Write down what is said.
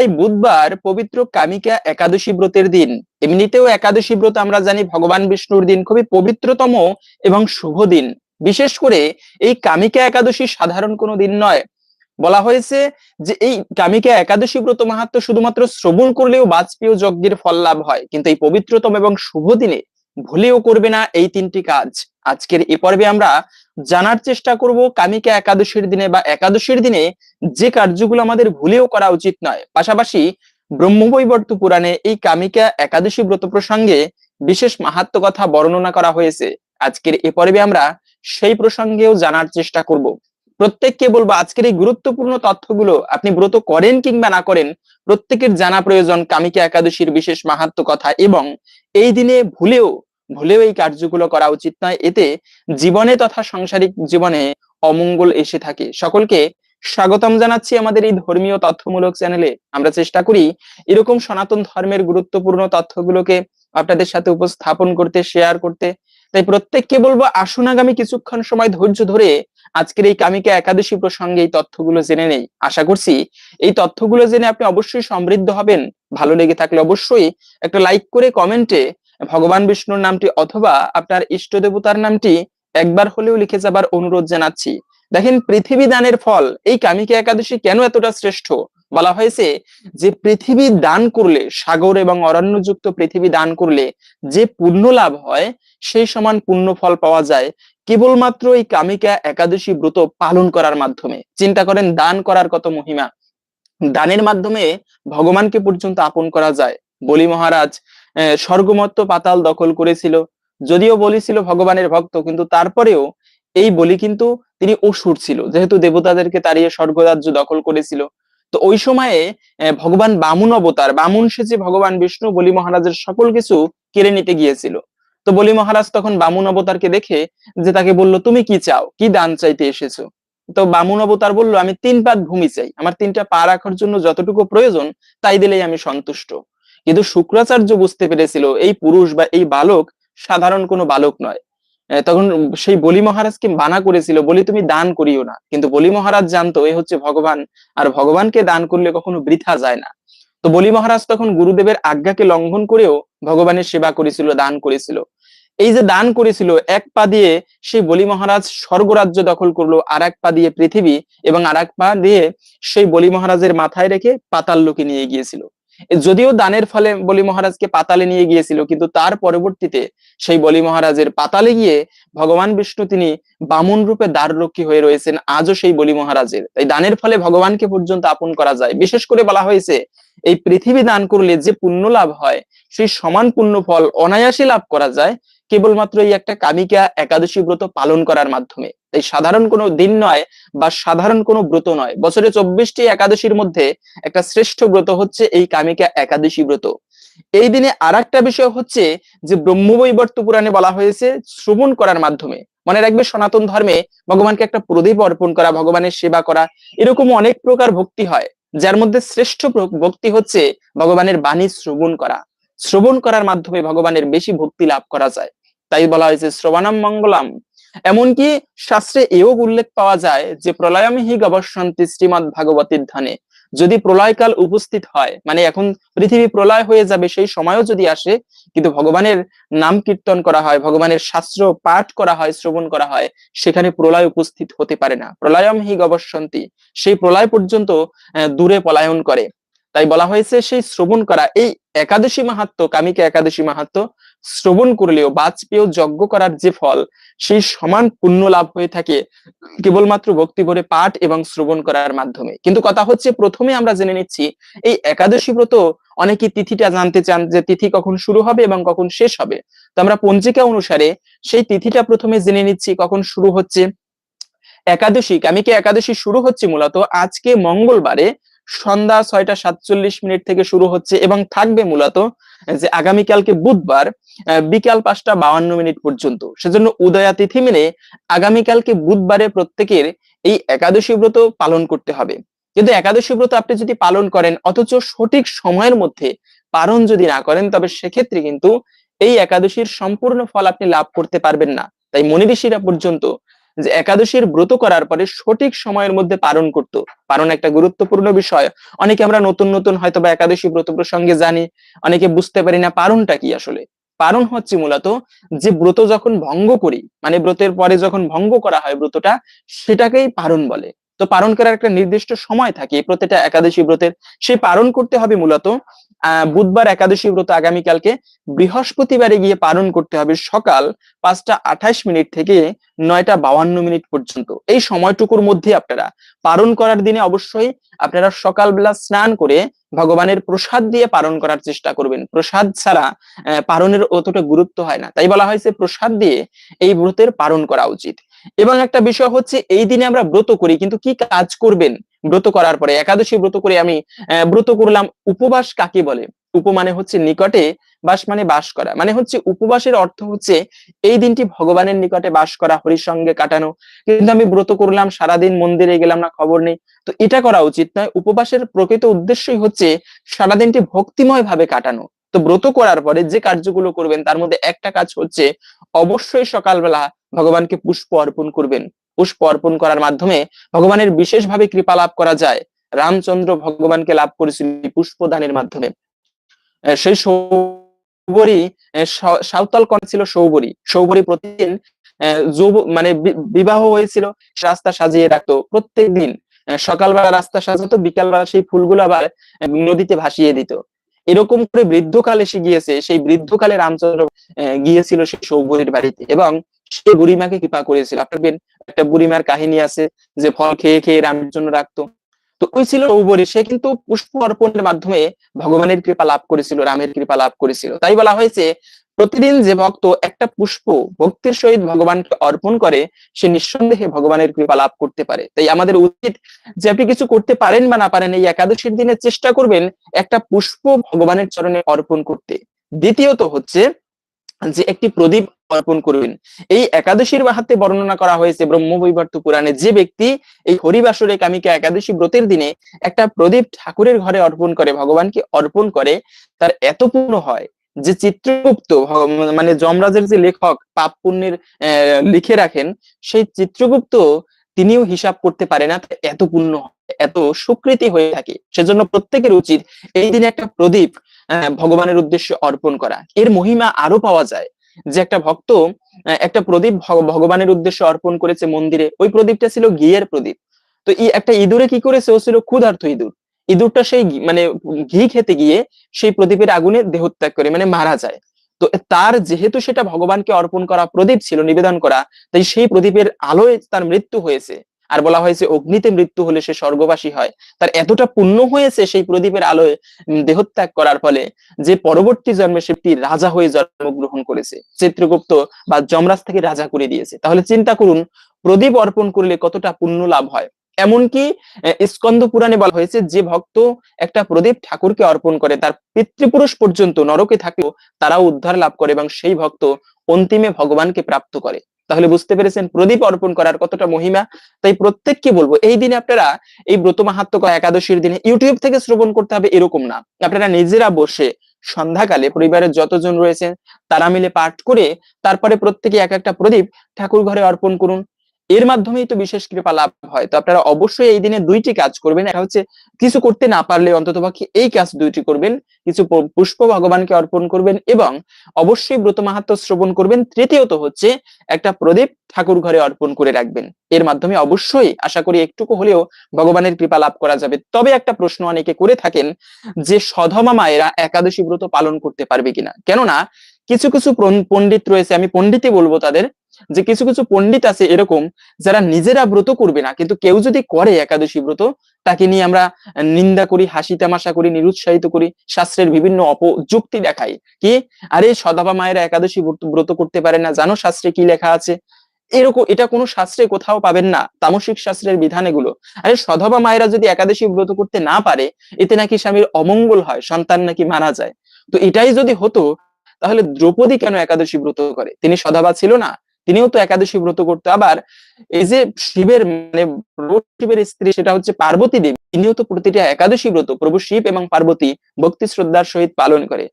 এই বুধবার পবিত্র কামিকা একাদশী ব্রতের দিন। এমনিতেও একাদশী ব্রত আমরা জানি ভগবান বিষ্ণুর দিন, খুবই পবিত্রতম এবং শুভ দিন। বিশেষ করে এই কামিকা একাদশী সাধারণ কোনো দিন নয়। বলা হয়েছে যে এই কামিকা একাদশী ব্রত মাহাত্ম শুধুমাত্র শ্রবণ করলেও বাজপেয় যজ্ঞের ফল লাভ হয়। কিন্তু এই পবিত্রতম এবং শুভ দিনে ভুলেও করবে না এই তিনটি কাজ। আজকের এ পর্বে আমরা জানার চেষ্টা করব কামিকা একাদশীর দিনে বা একাদশীর দিনে যে কার্যগুলো আমাদের ভুলেও করা উচিত নয়। পাশাপাশি ব্রহ্মবৈবর্ত পুরাণে এই কামিকা একাদশী ব্রত প্রসঙ্গে বিশেষ মাহাত্ম কথা বর্ণনা করা হয়েছে। আজকের এ পর্বে আমরা সেই প্রসঙ্গেও জানার চেষ্টা করব। প্রত্যেককে বলব, আজকের এই গুরুত্বপূর্ণ তথ্যগুলো আপনি ব্রত করেন কিংবা না করেন, প্রত্যেকের জানা প্রয়োজন কামিকা একাদশীর বিশেষ মাহাত্ম কথা এবং এই দিনে ভুলেও ভুলেও এই কার্যগুলো করা উচিত নয়। এতে জীবনে তথা সাংসারিক জীবনে অমঙ্গল এসে থাকে। সকলকে স্বাগতম জানাচ্ছি আমাদের এই ধর্মীয় তথ্যমূলক চ্যানেলে। আমরা চেষ্টা করি এরকম সনাতন ধর্মের গুরুত্বপূর্ণ তথ্যগুলোকে আপনাদের সাথে উপস্থাপন করতে শেয়ার করতে। তাই প্রত্যেককে বলব, আসুন আগামী কিছুক্ষণ সময় ধৈর্য ধরে আজকের এই কামিকা একাদশী প্রসঙ্গে এই তথ্যগুলো জেনে নেই। আশা করছি এই তথ্যগুলো জেনে আপনি অবশ্যই সমৃদ্ধ হবেন। ভালো লেগে থাকলে অবশ্যই একটা লাইক করে কমেন্টে ভগবান বিষ্ণুর নামটি অথবা আপনার ইষ্ট দেবতার নামটি একবার হলেও লিখে যাবার অনুরোধ জানাচ্ছি। দেখেন, পৃথিবী দানের ফল, এই কামিকা একাদশী কেন এতটা শ্রেষ্ঠ? বলা হয়েছে, যে পৃথিবী দান করলে, সাগর এবং অরণ্যযুক্ত পৃথিবী দান করলে যে পুণ্য লাভ হয়, সেই সমান পুণ্য ফল পাওয়া যায়। কেবলমাত্র এই কামিকা একাদশী ব্রত পালন করার মাধ্যমে। চিন্তা করেন, দান করার কত মহিমা। দানের মাধ্যমে ভগবানকে পর্যন্ত আপন করা যায়। বলি মহারাজ স্বর্গমত্ত পাতাল দখল করেছিল। যদিও বলি ছিল ভগবানের ভক্ত, কিন্তু তারপরেও এই বলি কিন্তু তিনি অসুর ছিল। যেহেতু দেবতাদেরকে তাড়িয়ে স্বর্গরাজ্য দখল করেছিল। তো ওই সময়ে ভগবান বামুন অবতার, বামুন সেজে ভগবান বিষ্ণু বলি মহারাজের সকল কিছু কেড়ে নিতে গিয়েছিল। তো বলি মহারাজ তখন বামুন অবতারকে দেখে যে তাকে বলল, তুমি কি চাও? কি দান চাইতে এসেছ? তো বামুন অবতার বলল, আমি তিন পাত ভূমি চাই। আমার তিনটা পা রাখার জন্য যতটুকু প্রয়োজন, তাই দিলেই আমি সন্তুষ্ট। কিন্তু শুক্রাচার্য বুঝতে পেরেছিল এই পুরুষ বা এই বালক সাধারণ কোনো বালক নয়। তখন সেই বলি মহারাজকে মানা করেছিল, বলি তুমি দান করিও না। কিন্তু বলি মহারাজ জানতো এ হচ্ছে ভগবান, আর ভগবানকে দান করলে কখনো বৃথা যায় না। তো বলি মহারাজ তখন গুরুদেবের আজ্ঞাকে লঙ্ঘন করেও ভগবানের সেবা করেছিল, দান করেছিল। এই যে দান করেছিল, এক পা দিয়ে সেই বলি মহারাজ স্বর্গরাজ্য দখল করল, আর এক পা দিয়ে পৃথিবী, এবং আর এক পা দিয়ে সেই বলি মহারাজের মাথায় রেখে পাতাল লোকে নিয়ে গিয়েছিল। যদিও দানের ফলে বলি মহারাজকে পাতালে নিয়ে গিয়েছিল, কিন্তু তার পরবর্তীতে সেই বলি মহারাজের পাতালে গিয়ে ভগবান বিষ্ণু তিনি বামন রূপে দ্বাররক্ষী হয়ে রয়েছেন, আজও সেই বলি মহারাজের। তাই দানের ফলে ভগবানকে পর্যন্ত আপন করা যায়। বিশেষ করে বলা হয়েছে, এই পৃথিবী দান করলে যে পুণ্য লাভ হয়, সেই সমান পুণ্য ফল অনায়াসে লাভ করা যায়। কেবলমাত্র এই একটা কামিকা একাদশী ব্রত পালন করার মাধ্যমে। এই সাধারণ কোনো দিন নয় বা সাধারণ কোনো ব্রত নয়। বছরে চব্বিশটি একাদশীর মধ্যে একটা শ্রেষ্ঠ ব্রত হচ্ছে এই কামিকা একাদশী ব্রত। এই দিনে আর একটা বিষয় হচ্ছে যে ব্রহ্মবৈবর্ত পুরাণে বলা হয়েছে শ্রবণ করার মাধ্যমে। মনে রাখবে সনাতন ধর্মে ভগবানকে একটা প্রদীপ অর্পণ করা, ভগবানের সেবা করা, এরকম অনেক প্রকার ভক্তি হয়, যার মধ্যে শ্রেষ্ঠ ভক্তি হচ্ছে ভগবানের বাণী শ্রবণ করা। শ্রবণ করার মাধ্যমে ভগবানের বেশি ভক্তি লাভ করা যায়। তাই বলা হয়েছে, শ্রবণাম মঙ্গলাম। এমনকি শাস্ত্রে এও উল্লেখ পাওয়া যায় যে, প্রলয়মে হি গবসন্তি শ্রীমদ ভাগবতীর ধানে যদি প্রলয়কাল উপস্থিত হয় মানে এখন পৃথিবী প্রলয় হয়ে যাবে, সেই সময়ও যদি আসে, কিন্তু ভগবানের নাম কীর্তন করা হয়, ভগবানের শাস্ত্র পাঠ করা হয়, শ্রবণ করা হয়, সেখানে প্রলয় উপস্থিত হতে পারে না। প্রলয়ম হি গবসন্তি সেই প্রলয় পর্যন্ত দূরে পলায়ন করে। তাই বলা হয়েছে, সেই শ্রবণ করা, এই একাদশী মাহাত্ম কামিকা একাদশী মাহাত্ম শ্রবণ করলেও বাজপেয় যজ্ঞ করার যে ফল, সেই সমান পুণ্য লাভ হয়ে থাকে কেবলমাত্র ভক্তি ভরে পাঠ এবং শ্রবণ করার মাধ্যমে। কিন্তু কথা হচ্ছে, প্রথমে আমরা জেনে নিচ্ছি, এই একাদশী ব্রত, অনেকে তিথিটা জানতে চান যে তিথি কখন শুরু হবে এবং কখন শেষ হবে। তো আমরা পঞ্জিকা অনুসারে সেই তিথিটা প্রথমে জেনে নিচ্ছি, কখন শুরু হচ্ছে। একাদশী, কামিকে একাদশী শুরু হচ্ছে মূলত আজকে মঙ্গলবারে সন্ধ্যা ছয়টা সাতচল্লিশ মিনিট থেকে শুরু হচ্ছে এবং থাকবে মূলত যে আগামীকালকে বুধবার বিকাল পাঁচটা বাউান্ন মিনিট পর্যন্ত। সেজন্য উদয়া তিথি মেনে আগামীকালকে বুধবারে প্রত্যেকের এই একাদশী ব্রত পালন করতে হবে। কিন্তু একাদশী ব্রত আপনি যদি পালন করেন, অথচ সঠিক সময়ের মধ্যে পালন যদি না করেন, তবে সেক্ষেত্রে কিন্তু এই একাদশীর সম্পূর্ণ ফল আপনি লাভ করতে পারবেন না। তাই মনি ঋষিরা পর্যন্ত যে একাদশীর ব্রত করার পরে সঠিক সময়ের মধ্যে পালন করত। পালন একটা গুরুত্বপূর্ণ বিষয়। অনেকে আমরা নতুন নতুন হয়তো বা একাদশী ব্রত প্রসঙ্গে জানি, অনেকে বুঝতে পারি না পালনটা কি আসলে। পালন হচ্ছে মূলত যে ব্রত যখন ভঙ্গ করি মানে ব্রতের পরে যখন ভঙ্গ করা হয় ব্রতটা, সেটাকেই পারণ বলে। তো পালন করার একটা নির্দিষ্ট সময় থাকে প্রতিটা একাদশী ব্রতের। সেই পালন করতে হবে মূলত বুধবার একাদশী ব্রত আগামীকালকে বৃহস্পতিবারে গিয়ে পালন করতে হবে সকাল পাঁচটা আঠাশ মিনিট থেকে নয়টা বাউান্ন মিনিট পর্যন্ত। এই সময়টুকুর মধ্যে আপনারা পালন করার দিনে অবশ্যই আপনারা সকালবেলা স্নান করে ভগবানের প্রসাদ দিয়ে পালন করার চেষ্টা করবেন। প্রসাদ ছাড়া পালনের অতটা গুরুত্ব হয় না। তাই বলা হয়েছে প্রসাদ দিয়ে এই ব্রতের পালন করা উচিত। এবং একটা বিষয় হচ্ছে, এই দিনে আমরা ব্রত করি, কিন্তু কি কাজ করবেন? ব্রত করার পরে, একাদশী ব্রত করে আমি ব্রত করলাম উপবাস কাকে বলে? উপ মানে হচ্ছে নিকটে বাস মানে বাস করা। মানে হচ্ছে উপবাসের অর্থ হচ্ছে এই দিনটি ভগবানের নিকটে বাস করা হরির সঙ্গে কাটানো। কিন্তু আমি ব্রত করলাম, সারাদিন মন্দিরে গেলাম না, খবর নেই। তো এটা করা উচিত নয়। উপবাসের প্রকৃত উদ্দেশ্যই হচ্ছে সারাদিনটি ভক্তিময় ভাবে কাটানো। তো ব্রত করার পরে যে কার্যগুলো করবেন, তার মধ্যে একটা কাজ হচ্ছে অবশ্যই সকালবেলা ভগবানকে পুষ্প অর্পণ করবেন। পুষ্প অর্পণ করার মাধ্যমে ভগবানের বিশেষভাবে কৃপা লাভ করা যায়। রামচন্দ্র ভগবানকে লাভ করেছিল পুষ্প দানের মাধ্যমে সেই সৌবরী সাঁওতাল কন্যা ছিল সৌবরী। সৌবরী প্রতিদিন যৌব মানে বিবাহ হয়েছিল রাস্তা সাজিয়ে রাখতো প্রত্যেক দিন সকালবেলা রাস্তা সাজাতো, বিকালবেলা সেই ফুলগুলো আবার নদীতে ভাসিয়ে দিত। এরকম করে বৃদ্ধকাল এসে গিয়েছে। সেই বৃদ্ধকালে রামচন্দ্র গিয়েছিল সেই সৌবরীর বাড়িতে এবং সে বুড়িমাকে কৃপা করেছিল। আপনার একটা বুড়িমার কাহিনী আছে যে ফল খেয়ে খেয়ে রামের জন্য রাখতো। তো ওই ছিল সৌবরী সে কিন্তু পুষ্প অর্পণের মাধ্যমে ভগবানের কৃপা লাভ করেছিল, রামের কৃপা লাভ করেছিল। তাই বলা হয়েছে, প্রতিদিন যে ভক্ত একটা পুষ্প ভক্তির সহিত ভগবানকে অর্পণ করে, সে নিঃসন্দেহে ভগবানের কৃপা লাভ করতে পারে। তাই আমাদের উচিত যে আপনি কিছু করতে পারেন বা না পারেন, এই একাদশীর দিনে চেষ্টা করবেন একটা পুষ্প ভগবানের চরণে অর্পণ করতে। দ্বিতীয়ত হচ্ছে যে একটি প্রদীপ অর্পণ করবেন। এই একাদশীর হাতে বর্ণনা করা হয়েছে ব্রহ্মবৈবর্ত পুরাণে যে ব্যক্তি এই হরিবাসরে কামিকা একাদশী ব্রতের দিনে একটা প্রদীপ ঠাকুরের ঘরে অর্পণ করে, ভগবানকে অর্পণ করে, তার এত পূর্ণ হয় যে চিত্রগুপ্ত মানে যমরাজের যে লেখক পাপ পুণ্যের লিখে রাখেন, সেই চিত্রগুপ্ত তিনিও হিসাব করতে পারে না এত পূর্ণ এত সুকৃতি হয়ে থাকে। সেজন্য প্রত্যেকের উচিত এই দিনে একটা প্রদীপ ভগবানের উদ্দেশ্যে অর্পণ করা। এর মহিমা আরও পাওয়া যায় যে একটা ভক্ত একটা প্রদীপ ভগবানের উদ্দেশ্যে অর্পণ করেছে মন্দিরে। ওই প্রদীপটা ছিল ঘিয়ের প্রদীপ। তো এই একটা ইঁদুরে কি করেছে? ও ছিল ক্ষুধার্থ ইঁদুর। ইঁদুরটা সেই মানে ঘি খেতে গিয়ে সেই প্রদীপের আগুনে দেহত্যাগ করে মানে মারা যায়। তো তার যেহেতু সেটা ভগবানকে অর্পণ করা প্রদীপ ছিল, নিবেদন করা, তাই সেই প্রদীপের আলোয় তার মৃত্যু হয়েছে। আর বলা হয়েছে, অগ্নিতে মৃত্যু হলে সে স্বর্গবাসী হয়। তার এতটা পুণ্য হয়েছে সেই প্রদীপের আলোয় দেহত্যাগ করার ফলে যে পরবর্তী জন্মে সে রাজা হয়ে জন্মগ্রহণ করেছে। চিত্রগুপ্ত বা যমরাজ থেকে রাজা করে দিয়েছে। তাহলে চিন্তা করুন, প্রদীপ অর্পণ করলে কতটা পুণ্য লাভ হয়? এমনকি স্কন্দ পুরাণে বলা হয়েছে, যে ভক্ত একটা প্রদীপ ঠাকুরকে অর্পণ করে, তার পিতৃপুরুষ পর্যন্ত নরকে থাকলেও তারাও উদ্ধার লাভ করে এবং সেই ভক্ত অন্তিমে ভগবানকে প্রাপ্ত করে। তাহলে বুঝতে পেরেছেন, প্রদীপ অর্পণ করার কতটা মহিমা। তাই প্রত্যেককে বলব, এই দিনে আপনারা এই ব্রত মাহাত্ম একাদশীর দিনে ইউটিউব থেকে শ্রবণ করতে হবে এরকম না। আপনারা নিজেরা বসে সন্ধ্যাকালে পরিবারের যতজন রয়েছেন, তারা মিলে পাঠ করে, তারপরে প্রত্যেকে এক একটা প্রদীপ ঠাকুর ঘরে অর্পণ করুন। এর মাধ্যমেই তো বিশেষ কৃপা লাভ হয়। তো আপনারা অবশ্যই এই দিনে দুইটি কাজ করবেন। একটা হচ্ছে কিছু করতে না পারলে অন্তত এই কাজ দুইটি করবেন। কিছু পুষ্প ভগবানকে অর্পণ করবেন এবং অবশ্যই ব্রত মাহাত্ম শ্রবণ করবেন। তৃতীয়ত হচ্ছে একটা প্রদীপ ঠাকুর ঘরে অর্পণ করে রাখবেন। এর মাধ্যমে অবশ্যই আশা করি একটুকু হলেও ভগবানের কৃপা লাভ করা যাবে। তবে একটা প্রশ্ন অনেকে করে থাকেন যে সধমা মায়েরা একাদশী ব্রত পালন করতে পারবে কিনা? কেননা কিছু কিছু পণ্ডিত রয়েছে, আমি পণ্ডিতই বলব তাদের যে কিছু কিছু পণ্ডিত আছে এরকম, যারা নিজেরা ব্রত করবে না, কিন্তু কেউ যদি করে একাদশী ব্রত, তাকে নিয়ে আমরা নিন্দা করি, হাসি তামাশা করি, নিরুৎসাহিত করি, শাস্ত্রের বিভিন্ন অপযুক্তি দেখাই। কি? আরে সদাবা মায়েরা একাদশী ব্রত করতে পারে না, জানো শাস্ত্রে কি লেখা আছে? এরকম, এটা কোনো শাস্ত্রে কোথাও পাবেন না, তামসিক শাস্ত্রের বিধান এগুলো। আরে সধবা মায়েরা যদি একাদশী ব্রত করতে না পারে, এতে নাকি স্বামীর অমঙ্গল হয়, সন্তান নাকি মারা যায়। তো এটাই যদি হতো, তাহলে দ্রৌপদী কেন একাদশী ব্রত করে? তিনি সদাবা ছিল না তিনিও তো একাদশী ব্রত করতো। আবার এই যে শিবের মানে শিবের স্ত্রী, সেটা হচ্ছে পার্বতী দেবী, তিনিও তো প্রতিটা একাদশী ব্রত, প্রভু শিব এবং পার্বতী ভক্তি শ্রদ্ধার সহিত পালন করে।